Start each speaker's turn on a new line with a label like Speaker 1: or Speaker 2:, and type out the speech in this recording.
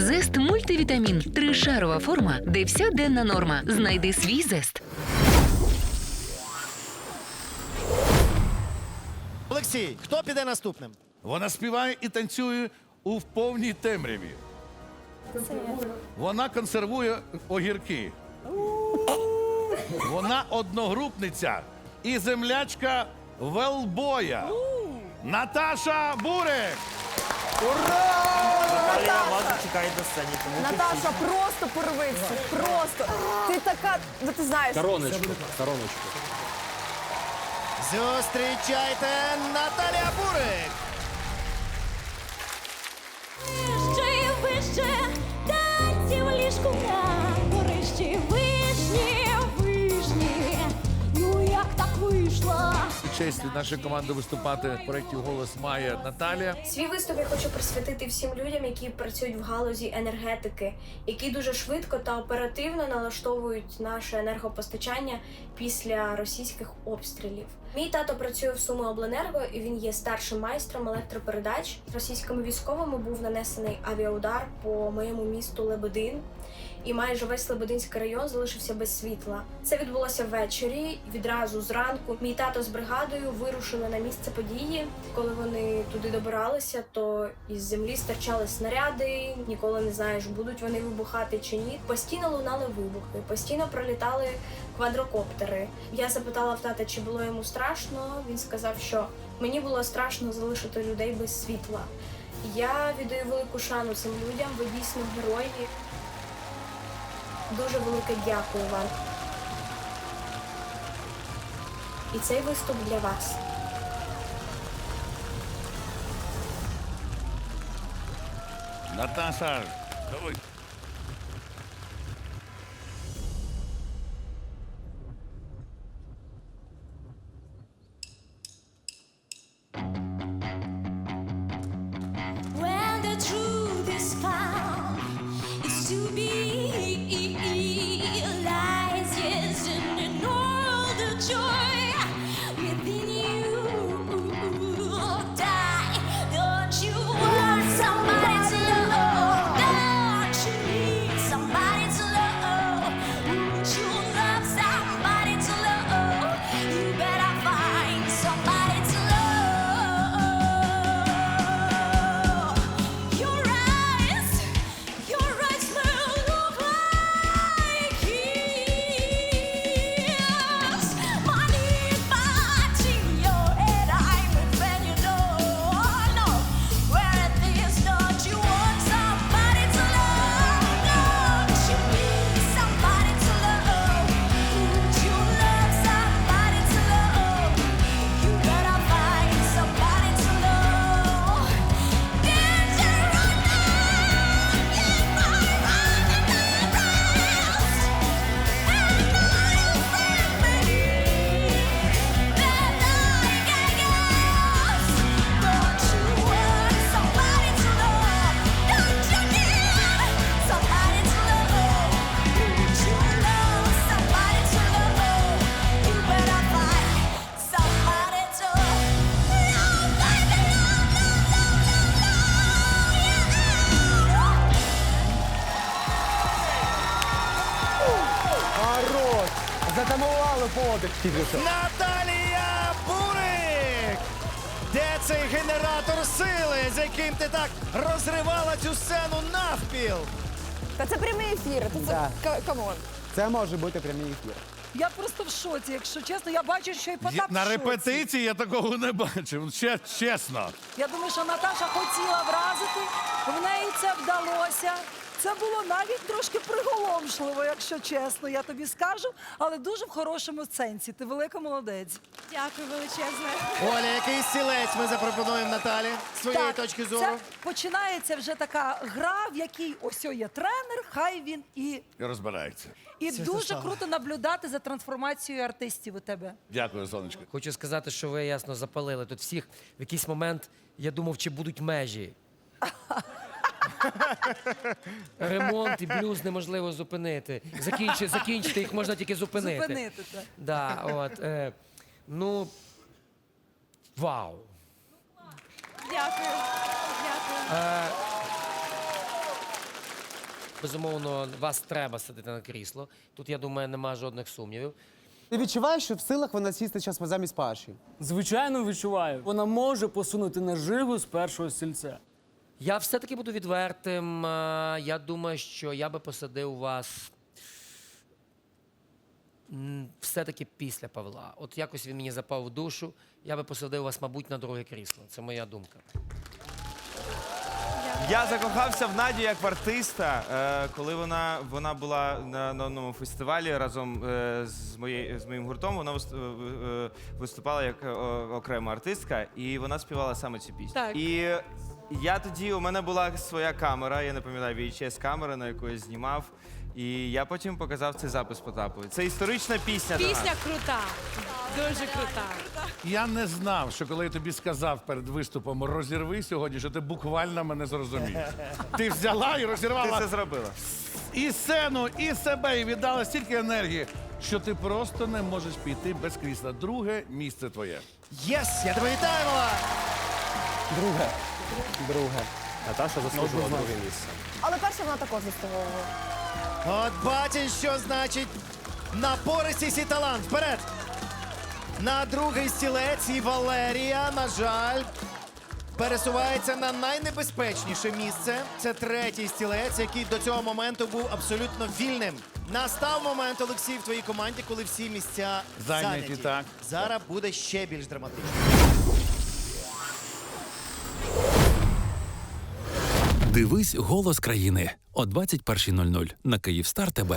Speaker 1: Зест мультивітамін. Тришарова форма, де вся денна норма. Знайди свій зест.
Speaker 2: Олексій, хто піде наступним?
Speaker 3: Вона співає і танцює у повній темряві. Вона консервує огірки. Вона одногрупниця і землячка Велбоя. Наташа Бурик.
Speaker 4: Наталія вас чекає до сцені, тому
Speaker 5: Наташа, просто порвися. Просто. Ти така, ну ти знаєш.
Speaker 6: Короночку, короночку.
Speaker 2: Зустрічайте Наталія Бурик.
Speaker 3: Честь від нашої команди виступати в проєкті Голос має Наталія.
Speaker 7: Свій виступ я хочу присвятити всім людям, які працюють в галузі енергетики, які дуже швидко та оперативно налаштовують наше енергопостачання після російських обстрілів. Мій тато працює в Суми Обленерго, і він є старшим майстром електропередач. Російськими військовими був нанесений авіаудар по моєму місту Лебедин. І майже весь Лебединський район залишився без світла. Це відбулося ввечері. Відразу зранку мій тато з бригадою вирушили на місце події. Коли вони туди добиралися, то із землі стирчали снаряди. Ніколи не знаєш, будуть вони вибухати чи ні. Постійно лунали вибухи, постійно пролітали квадрокоптери. Я запитала в тата, чи було йому страшно. Він сказав, що мені було страшно залишити людей без світла. Я віддаю велику шану цим людям. Ви дійсно герої. Дуже велике дякую вам. І цей виступ для вас.
Speaker 3: Наташа. давай.
Speaker 6: Затамували подих тільки що.
Speaker 2: Наталія Бурик! Де цей генератор сили, з яким ти так розривала цю сцену навпіл?
Speaker 5: Та це прямий ефір. Та це
Speaker 6: Да.
Speaker 5: ка- камон.
Speaker 6: Це може бути прямий ефір.
Speaker 8: Я просто в шоці, якщо чесно. Я бачу, що і Потап
Speaker 3: Я- на
Speaker 8: в шоці.
Speaker 3: репетиції я такого не бачив. Ще, чесно.
Speaker 8: Я думаю, що Наташа хотіла вразити, в неї це вдалося. Це було навіть трошки приголомшливо, якщо чесно, я тобі скажу, але дуже в хорошому сенсі. Ти велика молодець.
Speaker 9: Дякую величезне.
Speaker 2: Оля, який стілець ми запропонуємо Наталі з своєї точки зору?
Speaker 8: Це починається вже така гра, в якій ось є тренер, хай він і.
Speaker 3: І розбирається.
Speaker 8: І дуже круто наблюдати за трансформацією артистів у тебе.
Speaker 3: Дякую, сонечко.
Speaker 10: Хочу сказати, що ви ясно запалили тут всіх. В якийсь момент я думав, чи будуть межі. Ремонт і блюз неможливо зупинити. Закінчити, закінчити їх можна тільки зупинити.
Speaker 8: Зупинити так.
Speaker 10: Да, от, е, ну, вау.
Speaker 9: Дякую. Дякую.
Speaker 3: Безумовно, вас треба садити на крісло. Тут, я думаю, нема жодних сумнівів.
Speaker 6: Ти відчуваєш, що в силах вона сісти час замість Паші?
Speaker 11: Звичайно, відчуваю. Вона може посунути наживу з першого стільця.
Speaker 3: Я все-таки буду відвертим. Е, Я думаю, що я би посадив вас все-таки після Павла. От якось він мені запав в душу. Я би посадив вас, мабуть, на друге крісло. Це моя думка.
Speaker 4: Я закохався в Надю як в артиста, е, коли вона, вона була на, на одному фестивалі разом е, з, моєю, з моїм гуртом. Вона вист- е, е, виступала як е, окрема артистка, і вона співала саме цю пісню.
Speaker 9: Так.
Speaker 4: І я тоді, у мене була своя камера, я не пам'ятаю, VHS камера, на яку я знімав. І я потім показав цей запис Потапові. Це історична пісня. до нас.
Speaker 9: Пісня крута. Дуже крута.
Speaker 12: Я не знав, що коли я тобі сказав перед виступом розірви сьогодні, що ти буквально мене зрозумієш. Ти взяла і
Speaker 4: Ти це зробила.
Speaker 12: і сцену, і себе, і віддала стільки енергії, що ти просто не можеш піти без крісла. Друге місце твоє.
Speaker 2: Єс! Я тебе вітаю, мала!
Speaker 6: Друге. Друге. Наташа заслужила друге місце.
Speaker 5: Але перша вона також заслуговувала.
Speaker 2: От бачиш, що значить напористість і талант. Вперед! На другий стілець і Валерія, на жаль, пересувається на найнебезпечніше місце. Це третій стілець, який до цього моменту був абсолютно вільним. Настав момент, Олексій, в твоїй команді, коли всі місця
Speaker 12: Зайняті,
Speaker 2: зайняті.
Speaker 12: так.
Speaker 2: Зараз буде ще більш драматично.
Speaker 13: Дивись голос країни о 21.00 на Київстар ТБ.